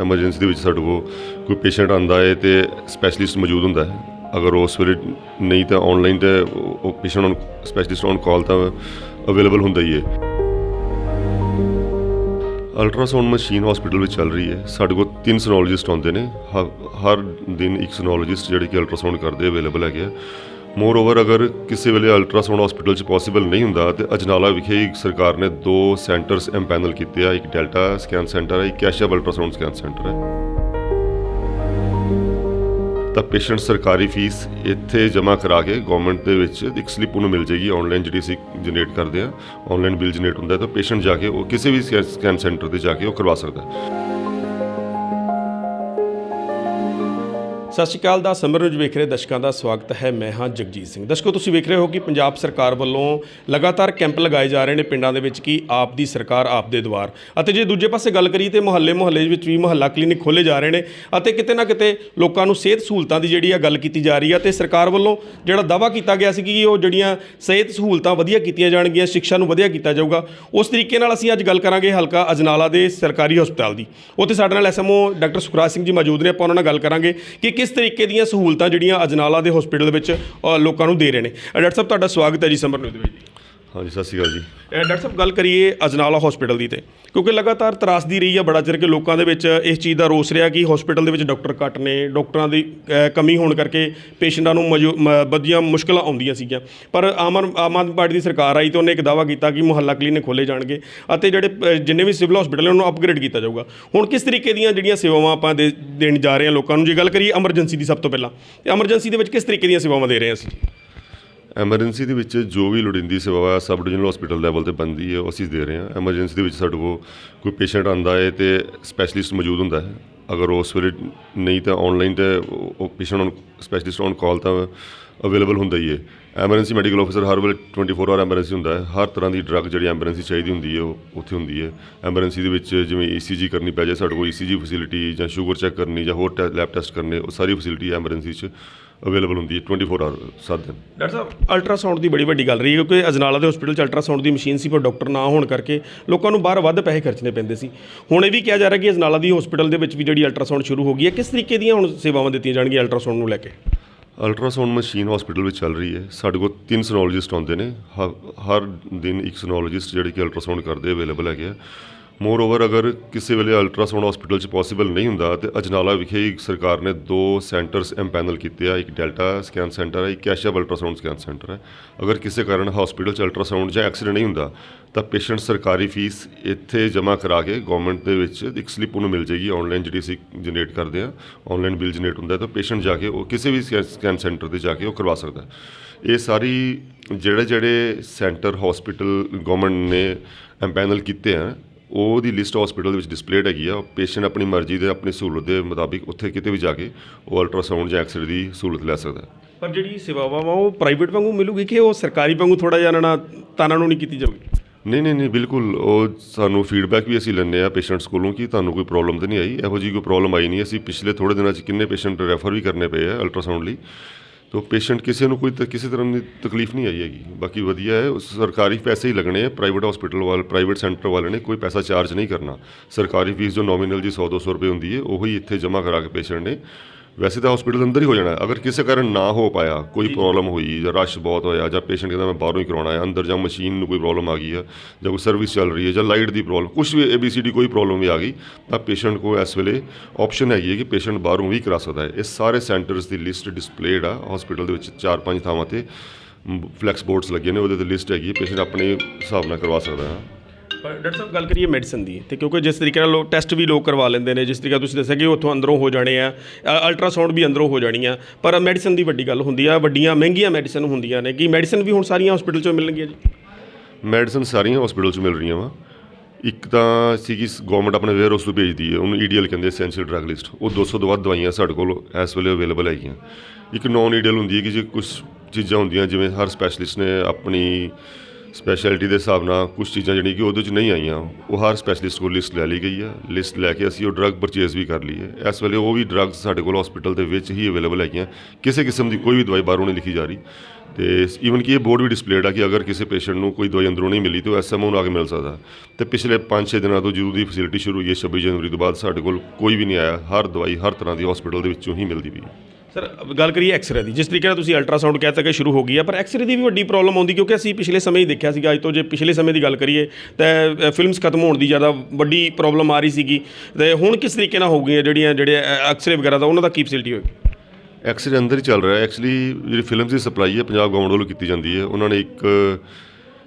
Emergency ਦੇ ਵਿੱਚ ਸਾਡੇ ਕੋਲ ਕੋਈ ਪੇਸ਼ੈਂਟ ਆਂਦਾ ਹੈ ਤੇ ਸਪੈਸ਼ਲਿਸਟ ਮੌਜੂਦ ਹੁੰਦਾ ਹੈ। ਅਗਰ ਉਸ ਵੇਲੇ ਨਹੀਂ ਤਾਂ ਆਨਲਾਈਨ ਤੇ ਉਹ ਪੇਸ਼ੈਂਟ ਨੂੰ ਸਪੈਸ਼ਲਿਸਟ ਔਨ ਕਾਲ ਤਾਂ ਅਵੇਲੇਬਲ ਹੁੰਦਾ ਹੀ ਹੈ। ਅਲਟਰਾਸਾਊਂਡ ਮਸ਼ੀਨ ਹਸਪੀਟਲ ਵਿੱਚ ਚੱਲ ਰਹੀ ਹੈ। ਸਾਡੇ ਕੋਲ ਤਿੰਨ ਸਨੋਲੋਜਿਸਟ ਆਉਂਦੇ ਨੇ। ਹ- ਹਰ ਦਿਨ ਇੱਕ ਸੋਨੋਲੋਜਿਸਟ ਜਿਹੜੇ ਕਿ ਅਲਟਰਾਸਾਊਂਡ ਕਰਦੇ ਅਵੇਲੇਬਲ ਹੈਗੇ ਆ। ਮੋਰ ਓਵਰ ਅਗਰ ਕਿਸੇ ਵੇਲੇ ਅਲਟਰਾਸਾਊਂਡ ਹਸਪੀਟਲ 'ਚ ਪੋਸੀਬਲ ਨਹੀਂ ਹੁੰਦਾ ਤੇ ਅਜਨਾਲਾ ਵਿਖੇ ਹੀ ਸਰਕਾਰ ਨੇ ਦੋ ਸੈਂਟਰਸ ਐਮਪੈਨਲ ਕੀਤੇ ਆ, ਇੱਕ ਡੈਲਟਾ ਸਕੈਨ ਸੈਂਟਰ ਹੈ ਇੱਕ ਕੈਸ਼ਅਪ ਅਲਟਰਾਸਾਊਂਡ ਸਕੈਨ ਸੈਂਟਰ ਹੈ ਤਾਂ ਪੇਸ਼ੈਂਟ ਸਰਕਾਰੀ ਫੀਸ ਇੱਥੇ ਜਮ੍ਹਾਂ ਕਰਾ ਕੇ ਗਵਰਨਮੈਂਟ ਦੇ ਵਿੱਚ ਇੱਕ ਸਲਿੱਪ ਉਹਨੂੰ ਮਿਲ ਜੇਗੀ ਆਨਲਾਈਨ ਜਿਹੜੀ ਅਸੀਂ ਜਨਰੇਟ ਕਰਦੇ ਆ ਆਨਲਾਈਨ ਬਿਲ ਜਨਰੇਟ ਹੁੰਦਾ ਤਾਂ ਪੇਸ਼ੈਂਟ ਜਾ ਕੇ ਉਹ ਕਿਸੇ ਵੀ ਸਕੈਨ ਸੈਂਟਰ ਤੇ ਜਾ ਕੇ ਉਹ ਕਰਵਾ ਸਕਦਾ ਹੈ। ਸਤਿ ਸ਼੍ਰੀ ਅਕਾਲ ਦਾ ਸਮਰ ਵੇਖ ਰਹੇ ਦਰਸ਼ਕਾਂ ਦਾ ਸਵਾਗਤ ਹੈ। ਮੈਂ ਹਾਂ ਜਗਜੀਤ ਸਿੰਘ। ਦਰਸ਼ਕੋ, ਤੁਸੀਂ ਵੇਖ ਰਹੇ ਹੋ ਕਿ ਪੰਜਾਬ ਸਰਕਾਰ ਵੱਲੋਂ ਲਗਾਤਾਰ ਕੈਂਪ ਲਗਾਏ ਜਾ ਰਹੇ ਨੇ ਪਿੰਡਾਂ ਦੇ ਵਿੱਚ ਕਿ ਆਪ ਦੀ ਸਰਕਾਰ ਆਪ ਦੇ ਦੁਆਰ ਅਤੇ ਜੇ ਦੂਜੇ ਪਾਸੇ ਗੱਲ ਕਰੀਏ ਤੇ ਮੁਹੱਲੇ ਮੁਹੱਲੇ ਵਿੱਚ ਵੀ ਮੁਹੱਲਾ ਕਲੀਨਿਕ ਖੋਲੇ ਜਾ ਰਹੇ ਨੇ ਅਤੇ ਕਿਤੇ ਨਾ ਕਿਤੇ ਲੋਕਾਂ ਨੂੰ ਸਿਹਤ ਸਹੂਲਤਾਂ ਦੀ ਜਿਹੜੀ ਆ ਗੱਲ ਕੀਤੀ ਜਾ ਰਹੀ ਆ ਤੇ ਸਰਕਾਰ ਵੱਲੋਂ ਜਿਹੜਾ ਦਾਵਾ ਕੀਤਾ ਗਿਆ ਸੀ ਕਿ ਉਹ ਜਿਹੜੀਆਂ ਸਿਹਤ ਸਹੂਲਤਾਂ ਵਧੀਆ ਕੀਤੀਆਂ ਜਾਣਗੀਆਂ ਸਿੱਖਿਆ ਨੂੰ ਵਧੀਆ ਕੀਤਾ ਜਾਊਗਾ, ਉਸ ਤਰੀਕੇ ਨਾਲ ਅਸੀਂ ਅੱਜ ਗੱਲ ਕਰਾਂਗੇ ਹਲਕਾ ਅਜਨਾਲਾ ਦੇ ਸਰਕਾਰੀ ਹਸਪਤਾਲ ਦੀ। ਉੱਥੇ ਸਾਡੇ ਨਾਲ ਐਸਐਮਓ ਡਾਕਟਰ ਸੁਖਰਾਜ ਸਿੰਘ ਜੀ ਮੌਜੂਦ ਨੇ, ਆਪਾਂ ਉਹਨਾਂ ਨਾਲ ਗੱਲ ਕਰਾਂਗੇ ਕਿ ਕਿਸ ਤਰੀਕੇ ਦੀਆਂ ਸਹੂਲਤਾਂ ਜਿਹੜੀਆਂ ਅਜਨਾਲਾ ਦੇ ਹਸਪੀਟਲ ਵਿੱਚ ਅ, ਲੋਕਾਂ ਨੂੰ ਦੇ ਰਹੇ ਨੇ? ਅ, ਡਾਕਟਰ ਸਾਹਿਬ ਤੁਹਾਡਾ ਸਵਾਗਤ ਹੈ ਜੀ ਸਮਰ ਨਿਊਜ਼ ਦੇ ਵਿੱਚ। ਜੀ ਹਾਂਜੀ ਸਤਿ ਸ਼੍ਰੀ ਅਕਾਲ ਜੀ। ਅ, ਡਾਕਟਰ ਸਾਹਿਬ ਗੱਲ ਕਰੀਏ ਅਜਨਾਲਾ ਹਸਪੀਟਲ ਦੀ ਤੇ ਕਿਉਂਕਿ ਲਗਾਤਾਰ ਤਰਾਸਦੀ ਰਹੀ ਆ ਬੜਾ ਚਿਰ ਕਿ ਲੋਕਾਂ ਦੇ ਵਿੱਚ ਇਸ ਚੀਜ਼ ਦਾ ਰੋਸ ਰਿਹਾ ਕਿ ਹਸਪੀਟਲ ਦੇ ਵਿੱਚ ਡਾਕਟਰ ਘੱਟ ਨੇ ਡਾਕਟਰਾਂ ਦੀ ਅ, ਕਮੀ ਹੋਣ ਕਰਕੇ ਪੇਸ਼ੈਂਟਾਂ ਨੂੰ ਮਜੂ ਮ- ਵਧੀਆ ਮੁਸ਼ਕਲਾਂ ਆਉਂਦੀਆਂ ਸੀਗੀਆਂ। ਪਰ ਆਮ ਆਦਮ ਆਮ ਆਦਮੀ ਪਾਰਟੀ ਦੀ ਸਰਕਾਰ ਆਈ ਤੇ ਉਹਨੇ ਇੱਕ ਦਾਅਵਾ ਕੀਤਾ ਕਿ ਮੁਹੱਲਾ ਕਲੀਨਿਕ ਖੋਲੇ ਜਾਣਗੇ ਅਤੇ ਜਿਹੜੇ ਅ, ਜਿੰਨੇ ਵੀ ਸਿਵਲ ਹਸਪੀਟਲ ਨੇ ਉਹਨਾਂ ਨੂੰ ਅਪਗ੍ਰੇਡ ਕੀਤਾ ਜਾਊਗਾ। ਹੁਣ ਕਿਸ ਤਰੀਕੇ ਦੀਆਂ ਜਿਹੜੀਆਂ ਸੇਵਾਵਾਂ ਆਪਾਂ ਦੇ ਦੇਣ ਜਾ ਰਹੇ ਹਾਂ ਲੋਕਾਂ ਨੂੰ? ਜੇ ਗੱਲ ਕਰੀਏ ਐਮਰਜੈਂਸੀ ਦੀ ਸਭ ਤੋਂ ਪਹਿਲਾਂ ਤੇ ਐਮਰਜੈਂਸੀ ਦੇ ਵਿੱਚ ਕਿਸ ਤਰੀਕੇ ਦੀਆਂ ਸੇਵਾਵਾਂ ਦੇ ਰਹੇ ਹਾਂ ਅਸੀਂ? ਐਮਰਜੈਂਸੀ ਦੇ ਵਿੱਚ ਜੋ ਵੀ ਲੋੜੀਂਦੀ ਸੇਵਾ ਸਬ ਡਿਵੀਜ਼ਨਲ ਹਸਪੀਟਲ ਲੈਵਲ ਤੇ ਬਣਦੀ ਹੈ, ਉਹ ਅਸੀਂ ਦੇ ਰਹੇ ਹਾਂ। ਐਮਰਜੈਂਸੀ ਦੇ ਵਿੱਚ ਸਾਡੇ ਕੋਲ ਕੋਈ ਪੇਸ਼ੈਂਟ ਆਂਦਾ ਹੈ ਤੇ ਸਪੈਸ਼ਲਿਸਟ ਮੌਜੂਦ ਹੁੰਦਾ ਹੈ। ਅਗਰ ਉਸ ਵੇਲੇ ਨਹੀਂ ਤਾਂ ਆਨਲਾਈਨ ਤੇ ਉਹ ਉਹ ਪੇਸ਼ੈਂਟ ਨੂੰ ਸਪੈਸ਼ਲਿਸਟ ਔਨ ਕਾਲ ਤਾਂ ਅਵੇਲੇਬਲ ਹੁੰਦਾ ਹੀ ਹੈ। ਐਮਰਜੈਂਸੀ ਮੈਡੀਕਲ ਆਫੀਸਰ ਹਰ ਵੇਲੇ 24 ਆਵਰ ਐਮਰਜੈਂਸੀ ਹੁੰਦਾ ਹੈ। ਹਰ ਤਰ੍ਹਾਂ ਦੀ ਡਰੱਗ ਜਿਹੜੀ ਐਮਰਜੈਂਸੀ ਚਾਹੀਦੀ ਹੁੰਦੀ ਹੈ, ਉਹ ਉੱਥੇ ਹੁੰਦੀ ਹੈ। ਐਮਰਜੈਂਸੀ ਦੇ ਵਿੱਚ ਜਿਵੇਂ ਈਸੀਜੀ ਕਰਨੀ ਪੈ ਜਾਏ, ਸਾਡੇ ਕੋਲ ਈਸੀਜੀ ਫੈਸਿਲਿਟੀ ਜਾਂ ਸ਼ੂਗਰ ਚੈੱਕ ਕਰਨੀ ਜਾਂ ਹੋਰ ਲੈਬ ਟੈਸਟ ਕਰਨੇ, ਉਹ ਸਾਰੀ ਫੈਸਿਲਿਟੀ ਐਮਰਜੈਂਸੀ 'ਚ ਅਵੇਲੇਬਲ ਹੁੰਦੀ ਹੈ 24 ਆਵਰ 7 ਦਿਨ। ਡਾਕਟਰ ਸਾਹਿਬ ਅਲਟਰਾਸਾਊਂਡ ਦੀ ਬੜੀ ਵੱਡੀ ਗੱਲ ਰਹੀ ਹੈ, ਕਿਉਂਕਿ ਅਜਨਾਲਾ ਦੇ ਹਸਪੀਟਲ 'ਚ ਅਲਟਰਾਸਾਊਂਡ ਦੀ ਮਸ਼ੀਨ ਸੀ, ਪਰ ਡਾਕਟਰ ਨਾ ਹੋਣ ਕਰਕੇ ਲੋਕਾਂ ਨੂੰ ਬਾਹਰ ਵੱਧ ਪੈਸੇ ਖਰਚਣੇ ਪੈਂਦੇ ਸੀ। ਹੁਣ ਇਹ ਵੀ ਕਿਹਾ ਜਾ ਰਿਹਾ ਕਿ ਅਜਨਾਲਾ ਦੀ ਹਸਪੀਟਲ ਦੇ ਵਿੱਚ ਵੀ ਜਿਹੜੀ ਅਲਟਰਾਸਾਊਂਡ ਸ਼ੁਰੂ ਹੋ ਗਈ ਹੈ, ਕਿਸ ਤਰੀਕੇ ਦੀਆਂ ਹੁਣ ਸੇਵਾਵਾਂ ਦਿੱਤੀਆਂ ਜਾਣਗੀਆਂ ਅਲਟਰਾਸਾਊਂਡ ਨੂੰ ਲੈ ਕੇ? ਅਲਟਰਾਸਾਊਂਡ ਮਸ਼ੀਨ ਹਸਪੀਟਲ ਵਿੱਚ ਚੱਲ ਰਹੀ ਹੈ। ਸਾਡੇ ਕੋਲ ਤਿੰਨ ਸਨੋਲੋਜਿਸਟ ਆਉਂਦੇ ਨੇ। ਹ- ਹਰ ਦਿਨ ਇੱਕ ਸਨੋਲੋਜਿਸਟ ਜਿਹੜੇ ਕਿ ਅਲਟਰਾਸਾਊਂਡ ਕਰਦੇ ਅਵੇਲੇਬਲ ਹੈਗੇ ਆ। ਮੋਰ ਓਵਰ ਅਗਰ ਕਿਸੇ ਵੇਲੇ ਅਲਟਰਾਸਾਊਂਡ ਹਸਪੀਟਲ 'ਚ ਪੋਸੀਬਲ ਨਹੀਂ ਹੁੰਦਾ ਤੇ ਅਜਨਾਲਾ ਵਿਖੇ ਹੀ ਸਰਕਾਰ ਨੇ ਦੋ ਸੈਂਟਰਸ ਐਮਪੈਨਲ ਕੀਤੇ ਆ ਇੱਕ ਡੈਲਟਾ ਸਕੈਨ ਸੈਂਟਰ ਹੈ ਇੱਕ ਕੈਸ਼ਅਪ ਅਲਟਰਾਸਾਊਂਡ ਸਕੈਨ ਸੈਂਟਰ ਹੈ ਅਗਰ ਕਿਸੇ ਕਾਰਨ ਹਸਪੀਟਲ 'ਚ ਅਲਟਰਾਸਾਊਂਡ ਜਾਂ ਐਕਸੀਡੈਂਟ ਨਹੀਂ ਹੁੰਦਾ ਤਾਂ ਪੇਸ਼ੈਂਟ ਸਰਕਾਰੀ ਫੀਸ ਇੱਥੇ ਜਮ੍ਹਾਂ ਕਰਾ ਕੇ ਗਵਰਨਮੈਂਟ ਦੇ ਵਿੱਚ ਇੱਕ ਸਲਿੱਪ ਉਹਨੂੰ ਮਿਲ ਜੇਗੀ ਆਨਲਾਈਨ ਜਿਹੜੀ ਅਸੀਂ ਜਨਰੇਟ ਕਰਦੇ ਆ ਆਨਲਾਈਨ ਬਿਲ ਜਨਰੇਟ ਹੁੰਦਾ ਤਾਂ ਪੇਸ਼ੈਂਟ ਜਾ ਕੇ ਉਹ ਕਿਸੇ ਵੀ ਸਕੈਨ ਸੈਂਟਰ ਤੇ ਜਾ ਕੇ ਉਹ ਕਰਵਾ ਸਕਦਾ ਇਹ ਸਾਰੀ ਜਿਹੜੇ ਜਿਹੜੇ ਸੈਂਟਰ ਹਸਪੀਟਲ ਗਵਰਨਮੈਂਟ ਨੇ ਐਮਪੈਨਲ ਕੀਤੇ ਆ ਉਹਦੀ ਲਿਸਟ ਹਸਪੀਟਲ ਦੇ ਵਿੱਚ ਡਿਸਪਲੇਡ ਹੈਗੀ ਆ। ਪੇਸ਼ੈਂਟ ਆਪਣੀ ਮਰਜ਼ੀ ਦੇ ਆਪਣੀ ਸਹੂਲਤ ਦੇ ਮੁਤਾਬਿਕ ਉੱਥੇ ਕਿਤੇ ਵੀ ਜਾ ਕੇ ਉਹ ਅਲਟਰਾਸਾਊਂਡ ਜਾਂ ਐਕਸਰੇ ਦੀ ਸਹੂਲਤ ਲੈ ਸਕਦਾ ਹੈ। ਪਰ ਜਿਹੜੀ ਸੇਵਾਵਾਂ ਵਾ ਉਹ ਪ੍ਰਾਈਵੇਟ ਵਾਂਗੂ ਮਿਲੂਗੀ ਕਿ ਉਹ ਸਰਕਾਰੀ ਵਾਂਗੂ ਥੋੜਾ ਜਿਹਾ ਇਹਨਾਂ ਨਾਲ ਤਾਨਾਂ ਨੂੰ ਨਹੀਂ ਕੀਤੀ ਜਾਊਗੀ ਨਹੀਂ ਨਹੀਂ ਨਹੀਂ ਬਿਲਕੁਲ। ਉਹ ਸਾਨੂੰ ਫੀਡਬੈਕ ਵੀ ਅਸੀਂ ਲੈਂਦੇ ਆ ਪੇਸ਼ੈਂਟਸ ਕੋਲੋਂ ਕਿ ਤੁਹਾਨੂੰ ਕੋਈ ਪ੍ਰੋਬਲਮ ਤਾਂ ਨਹੀਂ ਆਈ। ਇਹੋ ਜਿਹੀ ਕੋਈ ਪ੍ਰੋਬਲਮ ਆਈ ਨਹੀਂ। ਅਸੀਂ ਪਿਛਲੇ ਥੋੜੇ ਦਿਨਾਂ 'ਚ ਕਿੰਨੇ ਪੇਸ਼ੈਂਟ ਰੈਫਰ ਵੀ ਕਰਨੇ ਪਏ ਆ ਅਲਟਰਾਸਾਊਂਡ ਲਈ। ਤੋ ਪੇਸ਼ੈਂਟ ਕਿਸੇ ਨੂੰ ਕੋਈ ਤ- ਕਿਸੇ ਤਰ੍ਹਾਂ ਦੀ ਤਕਲੀਫ ਨਹੀਂ ਆਈ ਹੈਗੀ। ਬਾਕੀ ਵਧੀਆ ਹੈ, ਉਸ ਸਰਕਾਰੀ ਪੈਸੇ ਹੀ ਲੱਗਣੇ ਆ ਪ੍ਰਾਈਵੇਟ ਹਸਪੀਟਲ ਵਾਲ ਪ੍ਰਾਈਵੇਟ ਸੈਂਟਰ ਵਾਲੇ ਨੇ ਕੋਈ ਪੈਸਾ ਚਾਰਜ ਨਹੀਂ ਕਰਨਾ। ਸਰਕਾਰੀ ਫੀਸ ਜੋ ਨੋਮੀਨਲ ਜੀ 100 200 ਰੁਪਏ ਹੁੰਦੀ ਹੈ, ਉਹੀ ਇੱਥੇ ਜਮ੍ਹਾਂ ਕਰਾ ਕੇ ਪੇਸ਼ੈਂਟ ਨੇ। ਵੈਸੇ ਤਾਂ ਹਸਪੀਟਲ ਅੰਦਰ ਹੀ ਹੋ ਜਾਣਾ। ਅਗਰ ਕਿਸੇ ਕਾਰਨ ਨਾ ਹੋ ਪਾਇਆ ਕੋਈ ਪ੍ਰੋਬਲਮ ਹੋਈ ਜਾਂ ਰਸ਼ ਬਹੁਤ ਹੋਇਆ ਜਾਂ ਪੇਸ਼ੈਂਟ ਕਹਿੰਦਾ ਮੈਂ ਬਾਹਰੋਂ ਹੀ ਕਰਾਉਣਾ ਹੈ ਅੰਦਰ ਜਾਂ ਮਸ਼ੀਨ ਨੂੰ ਕੋਈ ਪ੍ਰੋਬਲਮ ਆ ਗਈ ਹੈ ਜਾਂ ਕੋਈ ਸਰਵਿਸ ਚੱਲ ਰਹੀ ਹੈ ਜਾਂ ਲਾਈਟ ਦੀ ਪ੍ਰੋਬਲਮ ਕੁਝ ਵੀ ABCD ਕੋਈ ਪ੍ਰੋਬਲਮ ਵੀ ਆ ਗਈ ਤਾਂ ਪੇਸ਼ੈਂਟ ਕੋ ਇਸ ਵੇਲੇ ਆਪਸ਼ਨ ਹੈਗੀ ਹੈ ਕਿ ਪੇਸ਼ੈਂਟ ਬਾਹਰੋਂ ਵੀ ਕਰਾ ਸਕਦਾ ਹੈ। ਇਹ ਸਾਰੇ ਸੈਂਟਰਸ ਦੀ ਲਿਸਟ ਡਿਸਪਲੇਡ ਆ ਹਸਪੀਟਲ ਦੇ ਵਿੱਚ ਚਾਰ ਪੰਜ ਥਾਵਾਂ ਤੇ ਫਲੈਕਸ ਬੋਰਡਸ ਲੱਗੇ ਨੇ ਉਹਦੇ ਤੇ ਲਿਸਟ ਹੈਗੀ ਹੈ। ਪੇਸ਼ੈਂਟ ਆਪਣੇ ਹਿਸਾਬ ਨਾਲ ਕਰਵਾ ਸਕਦਾ ਹੈ। ਪਰ ਡਾਕਟਰ ਸਾਹਿਬ, ਗੱਲ ਕਰੀਏ ਮੈਡੀਸਨ ਦੀ ਤੇ ਕਿਉਂਕਿ ਜਿਸ ਤਰੀਕੇ ਨਾਲ ਲੋਕ ਟੈਸਟ ਵੀ ਲੋਕ ਕਰਵਾ ਲੈਂਦੇ ਨੇ, ਜਿਸ ਤਰੀਕੇ ਨਾਲ ਤੁਸੀਂ ਦੱਸਿਆ ਕਿ ਉੱਥੋਂ ਅੰਦਰੋਂ ਹੋ ਜਾਣੇ ਆ ਅਲਟਰਾਸਾਊਂਡ ਵੀ ਅੰਦਰੋਂ ਹੋ ਜਾਣੀ ਆ, ਪਰ ਮੈਡੀਸਨ ਦੀ ਵੱਡੀ ਗੱਲ ਹੁੰਦੀ ਆ, ਵੱਡੀਆਂ ਮਹਿੰਗੀਆਂ ਮੈਡੀਸਨ ਹੁੰਦੀਆਂ ਨੇ, ਕਿ ਮੈਡੀਸਨ ਵੀ ਹੁਣ ਸਾਰੀਆਂ ਹਸਪੀਟਲ 'ਚੋਂ ਮਿਲਣਗੀਆਂ ਜੀ? ਮੈਡੀਸਨ ਸਾਰੀਆਂ ਹਸਪੀਟਲ 'ਚ ਮਿਲ ਰਹੀਆਂ ਵਾ। ਇੱਕ ਤਾਂ ਸੀਗੀ ਗਵਰਨਮੈਂਟ ਆਪਣੇ ਵੇਅਰ ਹਾਊਸ ਤੋਂ ਭੇਜਦੀ ਹੈ, ਉਹਨੂੰ ਈਡੀਐਲ ਕਹਿੰਦੇ ਐਸੈਂਸ਼ੀਅਲ ਡਰੱਗ ਲਿਸਟ ਉਹ 200 ਤੋਂ ਵੱਧ ਦਵਾਈਆਂ ਸਾਡੇ ਕੋਲ ਇਸ ਵੇਲੇ ਅਵੇਲੇਬਲ ਹੈਗੀਆਂ। ਇੱਕ ਨੌਨ ਈਡੀਐਲ ਹੁੰਦੀ ਹੈ ਕਿ ਜੇ ਕੁਝ ਚੀਜ਼ਾਂ ਹੁੰਦੀਆਂ, ਜਿਵੇਂ ਹਰ ਸਪੈਸ਼ਲਿਸਟ ਨੇ ਆਪਣੀ ਸਪੈਸ਼ਲਿਟੀ ਦੇ ਹਿਸਾਬ ਨਾਲ ਕੁਝ ਚੀਜ਼ਾਂ ਜਿਹੜੀਆਂ ਕਿ ਉਹਦੇ 'ਚ ਨਹੀਂ ਆਈਆਂ। ਉਹ ਹਰ ਸਪੈਸ਼ਲਿਸਟ ਕੋਲ ਲਿਸਟ ਲੈ ਲਈ ਗਈ ਹੈ। ਲਿਸਟ ਲੈ ਕੇ ਅਸੀਂ ਉਹ ਡਰੱਗ ਪਰਚੇਜ਼ ਵੀ ਕਰ ਲਈ ਹੈ। ਇਸ ਵੇਲੇ ਉਹ ਵੀ ਡਰੱਗਸ ਸਾਡੇ ਕੋਲ ਹਸਪੀਟਲ ਦੇ ਵਿੱਚ ਹੀ ਅਵੇਲੇਬਲ ਹੈਗੀਆਂ। ਕਿਸੇ ਕਿਸਮ ਦੀ ਕੋਈ ਵੀ ਦਵਾਈ ਬਾਹਰੋਂ ਨਹੀਂ ਲਿਖੀ ਜਾ ਰਹੀ। ਤੇ ਈਵਨ ਕਿ ਇਹ ਬੋਰਡ ਵੀ ਡਿਸਪਲੇਡ ਆ ਕਿ ਅਗਰ ਕਿਸੇ ਪੇਸ਼ੈਂਟ ਨੂੰ ਕੋਈ ਦਵਾਈ ਅੰਦਰੋਂ ਨਹੀਂ ਮਿਲੀ ਤਾਂ ਉਹ ਐਸਐਮਓ ਨੂੰ ਆ ਕੇ ਮਿਲ ਸਕਦਾ। ਤੇ ਪਿਛਲੇ 5-6 ਦਿਨਾਂ ਤੋਂ ਜਦੋਂ ਦੀ ਫੈਸਿਲਿਟੀ ਸ਼ੁਰੂ ਹੋਈ ਹੈ 26 ਜਨਵਰੀ ਤੋਂ ਬਾਅਦ ਸਾਡੇ ਕੋਲ ਕੋਈ ਵੀ ਨਹੀਂ ਆਇਆ। ਹਰ ਦਵਾਈ ਹਰ ਤਰ੍ਹਾਂ ਦੀ ਹਸਪੀਟਲ ਦੇ ਵਿੱਚੋਂ ਹੀ ਮਿਲਦੀ ਪਈ ਸਰ ਗੱਲ ਕਰੀਏ ਐਕਸਰੇ ਦੀ। ਜਿਸ ਤਰੀਕੇ ਨਾਲ ਤੁਸੀਂ ਅਲਟਰਾਸਾਊਂਡ ਕਹਿ ਤੱਕ ਸ਼ੁਰੂ ਹੋ ਗਈ ਹੈ ਪਰ ਐਕਸਰੇ ਦੀ ਵੀ ਵੱਡੀ ਪ੍ਰੋਬਲਮ ਆਉਂਦੀ ਕਿਉਂਕਿ ਅਸੀਂ ਪਿਛਲੇ ਸਮੇਂ ਹੀ ਦੇਖਿਆ ਸੀਗਾ, ਅੱਜ ਤੋਂ ਜੇ ਪਿਛਲੇ ਸਮੇਂ ਦੀ ਗੱਲ ਕਰੀਏ, ਤਾਂ ਫਿਲਮਸ ਖਤਮ ਹੋਣ ਦੀ ਜ਼ਿਆਦਾ ਵੱਡੀ ਪ੍ਰੋਬਲਮ ਆ ਰਹੀ ਸੀਗੀ। ਤੇ ਹੁਣ ਕਿਸ ਤਰੀਕੇ ਨਾਲ ਹੋਊਗੀਆਂ ਜਿਹੜੀਆਂ, ਜਿਹੜੇ ਐਕਸਰੇ ਵਗੈਰਾ ਦਾ, ਉਹਨਾਂ ਦਾ ਕੀ ਫੈਸਿਲਿਟੀ ਹੋਏਗੀ? ਐਕਸਰੇ ਅੰਦਰ ਹੀ ਚੱਲ ਰਿਹਾ ਐਕਚੁਅਲੀ ਜਿਹੜੀ ਫਿਲਮਸ ਦੀ ਸਪਲਾਈ ਹੈ, ਪੰਜਾਬ ਗਵਰਨਮੈਂਟ ਵੱਲੋਂ ਕੀਤੀ ਜਾਂਦੀ ਹੈ। ਉਹਨਾਂ ਨੇ ਇੱਕ,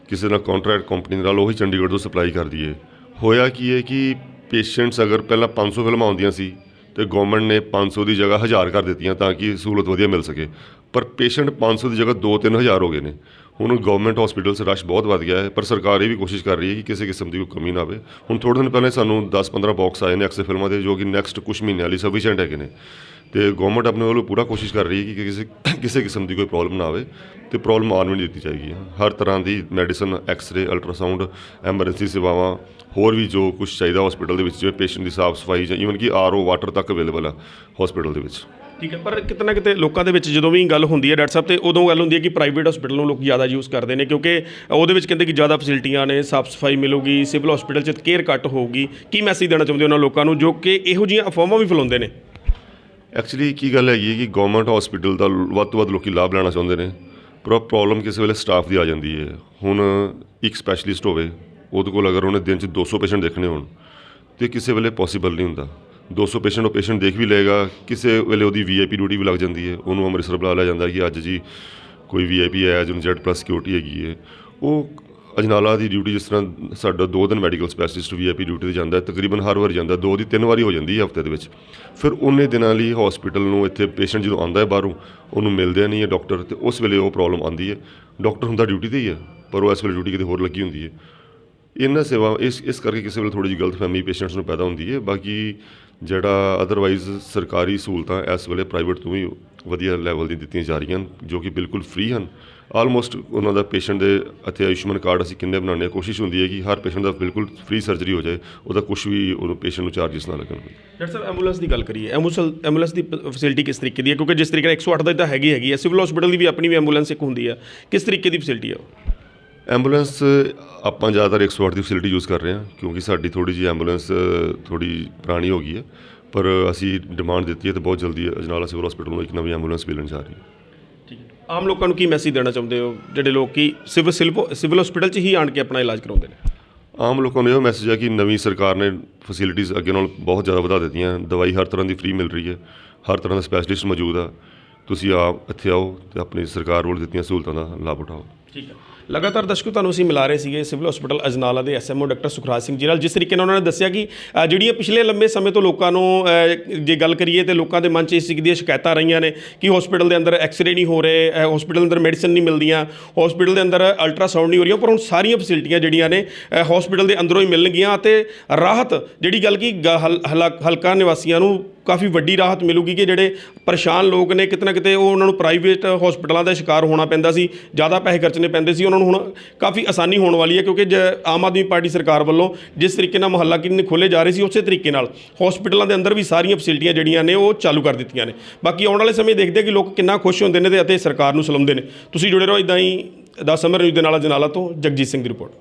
ਕਿਸੇ ਨਾਲ ਕੰਟਰੈਕਟ ਕੰਪਨੀ ਨਾਲ, ਉਹੀ ਚੰਡੀਗੜ੍ਹ ਤੋਂ ਸਪਲਾਈ ਕਰਦੀ ਹੈ। ਹੋਇਆ ਕੀ ਹੈ ਕਿ ਪੇਸ਼ੈਂਟਸ ਅਗਰ ਪਹਿਲਾਂ 500 ਫਿਲਮਾਂ ਆਉਂਦੀਆਂ ਸੀ ਤੇ ਗਵਰਨਮੈਂਟ ਨੇ 500 ਦੀ ਜਗ੍ਹਾ 1000 ਕਰ ਦਿੱਤੀਆਂ ਤਾਂ ਕਿ ਸਹੂਲਤ ਵਧੀਆ ਮਿਲ ਸਕੇ। ਪਰ ਪੇਸ਼ੈਂਟ 500 ਦੀ ਜਗ੍ਹਾ 2-3000 ਹੋ ਗਏ ਨੇ। ਹੁਣ ਗਵਰਨਮੈਂਟ ਹਸਪੀਟਲ ਰਸ਼ ਬਹੁਤ ਵੱਧ ਗਿਆ ਹੈ, ਪਰ ਸਰਕਾਰ ਇਹ ਵੀ ਕੋਸ਼ਿਸ਼ ਕਰ ਰਹੀ ਹੈ ਕਿ ਕਿਸੇ ਕਿਸਮ ਦੀ ਕੋਈ ਕਮੀ ਨਾ ਆਵੇ। ਹੁਣ ਥੋੜ੍ਹੇ ਦਿਨ ਪਹਿਲਾਂ ਸਾਨੂੰ 10-15 ਬਾਕਸ ਆਏ ਨੇ ਐਕਸੇ ਫਿਲਮਾਂ ਦੇ, ਜੋ ਕਿ ਨੈਕਸਟ ਕੁਝ ਮਹੀਨਿਆਂ ਲਈ ਸਫੀਸ਼ੀਐਂਟ ਹੈਗੇ ਨੇ। ਤੇ ਗਵਰਨਮੈਂਟ ਆਪਣੇ ਵੱਲੋਂ ਪੂਰਾ ਕੋਸ਼ਿਸ਼ ਕਰ ਰਹੀ ਹੈ ਕਿ ਕਿਸੇ ਕਿਸੇ ਕਿਸਮ ਦੀ ਕੋਈ ਪ੍ਰੋਬਲਮ ਨਾ ਆਵੇ ਤੇ ਪ੍ਰੋਬਲਮ ਆਉਣ ਵੀ ਨਹੀਂ ਦਿੱਤੀ ਜਾਏਗੀ। ਹਰ ਤਰ੍ਹਾਂ ਦੀ ਮੈਡੀਸਨ ਐਕਸ-ਰੇ ਅਲਟਰਾਸਾਊਂਡ ਐਮਰਜੈਂਸੀ ਸੇਵਾਵਾਂ, ਹੋਰ ਵੀ ਜੋ ਕੁਝ ਚਾਹੀਦਾ ਹਸਪੀਟਲ ਦੇ ਵਿੱਚ, ਜਿਵੇਂ ਪੇਸ਼ੈਂਟ ਦੀ ਸਾਫ਼ ਸਫ਼ਾਈ ਜਾਂ ਈਵਨ ਕਿ ਆਰਓ ਵਾਟਰ ਤੱਕ ਅਵੇਲੇਬਲ ਆ ਹਸਪੀਟਲ ਦੇ ਵਿੱਚ। ਠੀਕ ਹੈ, ਪਰ ਕਿਤੇ ਨਾ ਕਿਤੇ ਲੋਕਾਂ ਦੇ ਵਿੱਚ ਜਦੋਂ ਵੀ ਗੱਲ ਹੁੰਦੀ ਹੈ ਡਾਕਟਰ ਸਾਹਿਬ, ਤੇ ਉਦੋਂ ਗੱਲ ਹੁੰਦੀ ਹੈ ਕਿ ਪ੍ਰਾਈਵੇਟ ਹਸਪੀਟਲ ਨੂੰ ਲੋਕ ਜ਼ਿਆਦਾ ਯੂਜ਼ ਕਰਦੇ ਨੇ, ਕਿਉਂਕਿ ਉਹਦੇ ਵਿੱਚ ਕਹਿੰਦੇ ਕਿ ਜ਼ਿਆਦਾ ਫੈਸਿਲਿਟੀਆਂ ਨੇ ਸਾਫ਼ ਸਫ਼ਾਈ ਮਿਲੂਗੀ ਸਿਵਲ ਹਸਪੀਟਲ 'ਚ ਕੇਅਰ ਘੱਟ ਹੋਊਗੀ। ਕੀ ਮੈਸੇਜ ਦੇਣਾ ਚਾਹੁੰਦੇ ਉਹਨਾਂ ਲੋਕਾਂ ਨੂੰ, ਜੋ ਕਿ ਇਹੋ ਜਿਹੀਆਂ ਅਫਵਾਹਾਂ ਵੀ ਫੈਲਾਉਂਦੇ ਨੇ? ਐਕਚੁਅਲੀ ਕੀ ਗੱਲ ਹੈਗੀ ਹੈ ਕਿ ਗਵਰਨਮੈਂਟ ਹਸਪੀਟਲ ਦਾ ਵੱਧ ਤੋਂ ਵੱਧ ਲੋਕੀ ਲਾਭ ਲੈਣਾ ਚਾਹੁੰਦੇ ਨੇ, ਪਰ ਪ੍ਰੋਬਲਮ ਕਿਸੇ ਵੇਲੇ ਸਟਾਫ ਦੀ ਆ ਜਾਂਦੀ ਹੈ। ਹੁਣ ਇੱਕ ਸਪੈਸ਼ਲਿਸਟ ਹੋਵੇ, ਉਹਦੇ ਕੋਲ ਅਗਰ ਉਹਨੇ ਦਿਨ 'ਚ 200 ਪੇਸ਼ੈਂਟ ਦੇਖਣੇ ਹੋਣ, ਤੇ ਕਿਸੇ ਵੇਲੇ ਪੋਸੀਬਲ ਨਹੀਂ ਹੁੰਦਾ। 200 ਪੇਸ਼ੈਂਟ ਉਹ ਪੇਸ਼ੈਂਟ ਦੇਖ ਵੀ ਲਏਗਾ, ਕਿਸੇ ਵੇਲੇ ਉਹਦੀ ਵੀਆਈਪੀ ਡਿਊਟੀ ਵੀ ਲੱਗ ਜਾਂਦੀ ਹੈ। ਉਹਨੂੰ ਅੰਮ੍ਰਿਤਸਰ ਬੁਲਾ ਲਿਆ ਜਾਂਦਾ ਕਿ ਅੱਜ ਜੀ ਕੋਈ ਵੀਆਈਪੀ ਆਇਆ ਜਿਹਨੂੰ ਜੈਡ ਪਲੱਸ ਸਿਕਿਉਰਿਟੀ ਹੈਗੀ ਹੈ। ਉਹ ਅਜਨਾਲਾ ਦੀ ਡਿਊਟੀ ਜਿਸ ਤਰ੍ਹਾਂ ਸਾਡਾ ਦੋ ਦਿਨ ਮੈਡੀਕਲ ਸਪੈਸ਼ਲਿਸਟ ਵੀਆਈਪੀ ਡਿਊਟੀ ਤੇ ਜਾਂਦਾ, ਤਕਰੀਬਨ ਹਰ ਵਾਰ ਜਾਂਦਾ, ਦੋ ਦੀ ਤਿੰਨ ਵਾਰੀ ਹੋ ਜਾਂਦੀ ਹੈ ਹਫ਼ਤੇ ਦੇ ਵਿੱਚ। ਫਿਰ ਉਹਨੇ ਦਿਨਾਂ ਲਈ ਹਸਪੀਟਲ ਨੂੰ ਇੱਥੇ ਪੇਸ਼ੈਂਟ ਜਦੋਂ ਆਉਂਦਾ ਹੈ ਬਾਹਰੋਂ, ਉਹਨੂੰ ਮਿਲਦੇ ਨਹੀਂ ਹੈ ਡਾਕਟਰ ਤੇ ਉਸ ਵੇਲੇ ਉਹ ਪ੍ਰੋਬਲਮ ਆਉਂਦੀ ਹੈ। ਡਾਕਟਰ ਹੁੰਦਾ ਡਿਊਟੀ ਤੇ ਹੀ ਹੈ, ਪਰ ਉਹ ਇਸ ਵੇਲੇ ਡਿਊਟੀ ਕਿਤੇ ਹੋਰ ਲੱਗੀ ਹੁੰਦੀ ਹੈ। ਇਹਨਾਂ ਸੇਵਾ ਇਸ ਇਸ ਕਰਕੇ ਕਿਸੇ ਵੇਲੇ ਥੋੜੀ ਜਿਹੀ ਗਲਤਫਹਿਮੀ ਪੇਸ਼ੈਂਟਸ ਨੂੰ ਪੈਦਾ ਹੁੰਦੀ ਹੈ। ਬਾਕੀ ਜਿਹੜਾ ਅਦਰਵਾਈਜ਼ ਸਰਕਾਰੀ ਸਹੂਲਤਾਂ ਇਸ ਵੇਲੇ ਪ੍ਰਾਈਵੇਟ ਤੋਂ ਵੀ ਵਧੀਆ ਲੈਵਲ ਦੀ ਦਿੱਤੀਆਂ ਜਾ ਰਹੀਆਂ ਹਨ ਜੋ ਕਿ ਬਿਲਕੁਲ ਫ੍ਰੀ ਹਨ। ਆਲਮੋਸਟ ਉਹਨਾਂ ਦਾ ਪੇਸ਼ੈਂਟ ਦੇ ਅਤੇ ਆਯੁਸ਼ਮਾਨ ਕਾਰਡ ਅਸੀਂ ਕਿੰਨੇ ਬਣਾਉਣੇ ਆ ਕੋਸ਼ਿਸ਼ ਹੁੰਦੀ ਹੈ ਕਿ ਹਰ ਪੇਸ਼ੈਂਟ ਦਾ ਬਿਲਕੁਲ ਫ੍ਰੀ ਸਰਜਰੀ ਹੋ ਜਾਏ ਉਹਦਾ ਕੁਝ ਵੀ ਉਹਨੂੰ ਪੇਸ਼ੈਂਟ ਨੂੰ ਚਾਰजेस ਨਾ ਲੱਗਣ ਡਾਕਟਰ ਸਾਹਿਬ ਐਂਬੂਲੈਂਸ ਦੀ ਗੱਲ ਕਰੀਏ ਐਂਬੂਲੈਂਸ ਐਂਬੂਲੈਂਸ ਦੀ ਫੈਸਿਲਿਟੀ ਕਿਸ ਤਰੀਕੇ ਦੀ ਹੈ? ਕਿਉਂਕਿ ਜਿਸ ਤਰੀਕੇ ਨਾਲ 108 ਦਾ ਤਾਂ ਹੈਗੀ ਹੈਗੀ ਹੈ ਸਿਵਲ ਹਸਪੀਟਲ ਦੀ ਵੀ ਆਪਣੀ ਵੀ ਐਂਬੂਲੈਂਸ ਇੱਕ ਹੁੰਦੀ ਹੈ। ਕਿਸ ਤਰੀਕੇ ਦੀ ਫੈਸਿਲਿਟੀ ਹੈ ਉਹ? ਐਂਬੂਲੈਂਸ ਆਪਾਂ ਜ਼ਿਆਦਾਤਰ 108 ਦੀ ਫੈਸਿਲਿਟੀ ਯੂਜ਼ ਕਰ ਰਹੇ ਹਾਂ ਕਿਉਂਕਿ ਸਾਡੀ ਥੋੜੀ ਜਿਹੀ ਐਂਬੂਲੈਂਸ ਥੋੜੀ ਪੁਰਾਣੀ ਹੋ ਗਈ ਹੈ। ਪਰ ਅਸੀਂ ਡਿਮਾਂਡ ਦਿੱਤੀ ਹੈ ਤੇ ਬਹੁਤ ਜਲਦੀ ਅਜਨਾਲਾ ਸਿਵਲ ਹਸਪੀਟਲ ਨੂੰ ਇੱਕ ਨਵੀਂ ਐਂਬੂਲੈਂਸ ਮਿਲਣ ਜਾ ਰਹੀ ਹੈ। ਠੀਕ ਹੈ। ਆਮ ਲੋਕਾਂ ਨੂੰ ਕੀ ਮੈਸੇਜ ਦੇਣਾ ਚਾਹੁੰਦੇ ਹੋ? ਜਿਹੜੇ ਲੋਕ ਕਿ ਸਿਵਲ ਸਿਵਲ ਸਿਵਲ ਹਸਪੀਟਲ 'ਚ ਹੀ ਆਣ ਕੇ ਆਪਣਾ ਇਲਾਜ ਕਰਾਉਂਦੇ ਨੇ? ਆਮ ਲੋਕਾਂ ਨੂੰ ਇਹ ਮੈਸੇਜ ਹੈ ਕਿ ਨਵੀਂ ਸਰਕਾਰ ਨੇ ਫੈਸਿਲਿਟੀਜ਼ ਅੱਗੇ ਨਾਲ ਬਹੁਤ ਜ਼ਿਆਦਾ ਵਧਾ ਦਿੱਤੀਆਂ। ਦਵਾਈ ਹਰ ਤਰ੍ਹਾਂ ਦੀ ਫ੍ਰੀ ਮਿਲ ਰਹੀ ਹੈ। ਹਰ ਤਰ੍ਹਾਂ ਦਾ ਸਪੈਸ਼ਲਿਸਟ ਮੌਜੂਦ ਆ। ਤੁਸੀਂ ਆਪ ਇੱਥੇ ਆਓ ਤੇ ਆਪਣੀ ਸਰਕਾਰ ਵੱਲੋਂ ਦਿੱਤੀਆਂ ਸਹੂਲਤਾਂ ਦਾ ਲਾਭ ਉਠਾਓ। ਠੀਕ ਹੈ। ਲਗਾਤਾਰ ਦਰਸ਼ਕੋ ਤੁਹਾਨੂੰ ਅਸੀਂ ਮਿਲਾ ਰਹੇ ਸੀਗੇ ਸਿਵਲ ਹਸਪੀਟਲ ਅਜਨਾਲਾ ਦੇ ਐਸਐਮਓ ਡਾਕਟਰ ਸੁਖਰਾਜ ਸਿੰਘ ਜੀ ਨਾਲ ਜਿਸ ਤਰੀਕੇ ਨਾਲ ਉਹਨਾਂ ਨੇ ਦੱਸਿਆ ਕਿ ਜਿਹੜੀਆਂ ਪਿਛਲੇ ਲੰਬੇ ਸਮੇਂ ਤੋਂ ਲੋਕਾਂ ਨੂੰ ਜੇ ਗੱਲ ਕਰੀਏ ਤੇ ਲੋਕਾਂ ਦੇ ਮਨ 'ਚ ਇਸ ਚੀਜ਼ ਦੀਆਂ ਸ਼ਿਕਾਇਤਾਂ ਰਹੀਆਂ ਨੇ ਕਿ ਹਸਪੀਟਲ ਦੇ ਅੰਦਰ ਐਕਸ-ਰੇ ਨਹੀਂ ਹੋ ਰਹੇ ਹਸਪੀਟਲ ਦੇ ਅੰਦਰ ਮੈਡੀਸਨ ਨਹੀਂ ਮਿਲਦੀਆਂ ਹਸਪੀਟਲ ਦੇ ਅੰਦਰ ਅਲਟਰਾਸਾਊਂਡ ਨਹੀਂ ਹੋ ਰਹੀਆਂ, ਪਰ ਹੁਣ ਸਾਰੀਆਂ ਫੈਸਿਲਿਟੀਆਂ ਜਿਹੜੀਆਂ ਨੇ ਹਸਪੀਟਲ ਦੇ ਅੰਦਰੋਂ ਹੀ ਮਿਲਣਗੀਆਂ ਅਤੇ ਰਾਹਤ ਜਿਹੜੀ ਗੱਲ ਕਿ ਗ- ਹਲਕਾ ਨਿਵਾਸੀਆਂ ਨੂੰ ਕਾਫੀ ਵੱਡੀ ਰਾਹਤ ਮਿਲੂਗੀ ਕਿ ਜਿਹੜੇ ਪਰੇਸ਼ਾਨ ਲੋਕ ਨੇ ਕਿਤੇ ਨਾ ਕਿਤੇ ਉਹ ਉਹਨਾਂ ਨੂੰ ਪ੍ਰਾਈਵੇਟ ਹਸਪੀਟਲਾਂ ਦਾ ਸ਼ਿਕਾਰ ਹੋਣਾ ਪੈਂਦਾ ਸੀ, ਜ਼ਿਆਦਾ ਪੈਸੇ ਖਰਚਣੇ ਪੈਂਦੇ ਸੀ, ਉਹਨਾਂ ਨੂੰ ਹੁਣ ਕਾਫੀ ਆਸਾਨੀ ਹੋਣ ਵਾਲੀ ਹੈ ਕਿਉਂਕਿ ਜ ਆਮ ਆਦਮੀ ਪਾਰਟੀ ਸਰਕਾਰ ਵੱਲੋਂ ਜਿਸ ਤਰੀਕੇ ਨਾਲ ਮੁਹੱਲਾ ਕਲੀਨਿਕ ਖੋਲੇ ਜਾ ਰਹੇ ਸੀ, ਉਸੇ ਤਰੀਕੇ ਨਾਲ ਹਸਪੀਟਲਾਂ ਦੇ ਅੰਦਰ ਵੀ ਸਾਰੀਆਂ ਫੈਸਿਲਿਟੀਆਂ ਜਿਹੜੀਆਂ ਨੇ ਉਹ ਚਾਲੂ ਕਰ ਦਿੱਤੀਆਂ ਨੇ। ਬਾਕੀ ਆਉਣ ਵਾਲੇ ਸਮੇਂ ਦੇਖਦੇ ਕਿ ਲੋਕ ਕਿੰਨਾ ਖੁਸ਼ ਹੁੰਦੇ ਨੇ ਤੇ ਅਤੇ ਸਰਕਾਰ ਨੂੰ ਸਲਾਉਂਦੇ ਨੇ। ਤੁਸੀਂ ਜੁੜੇ ਰਹੋ ਇਦਾਂ ਹੀ ਦਾ ਸਮਰ ਨਿਊਜ਼ ਦੇ ਨਾਲ, ਜਨਾਲਾ ਤੋਂ ਜਗਜੀਤ ਸਿੰਘ ਦੀ ਰਿਪੋਰਟ।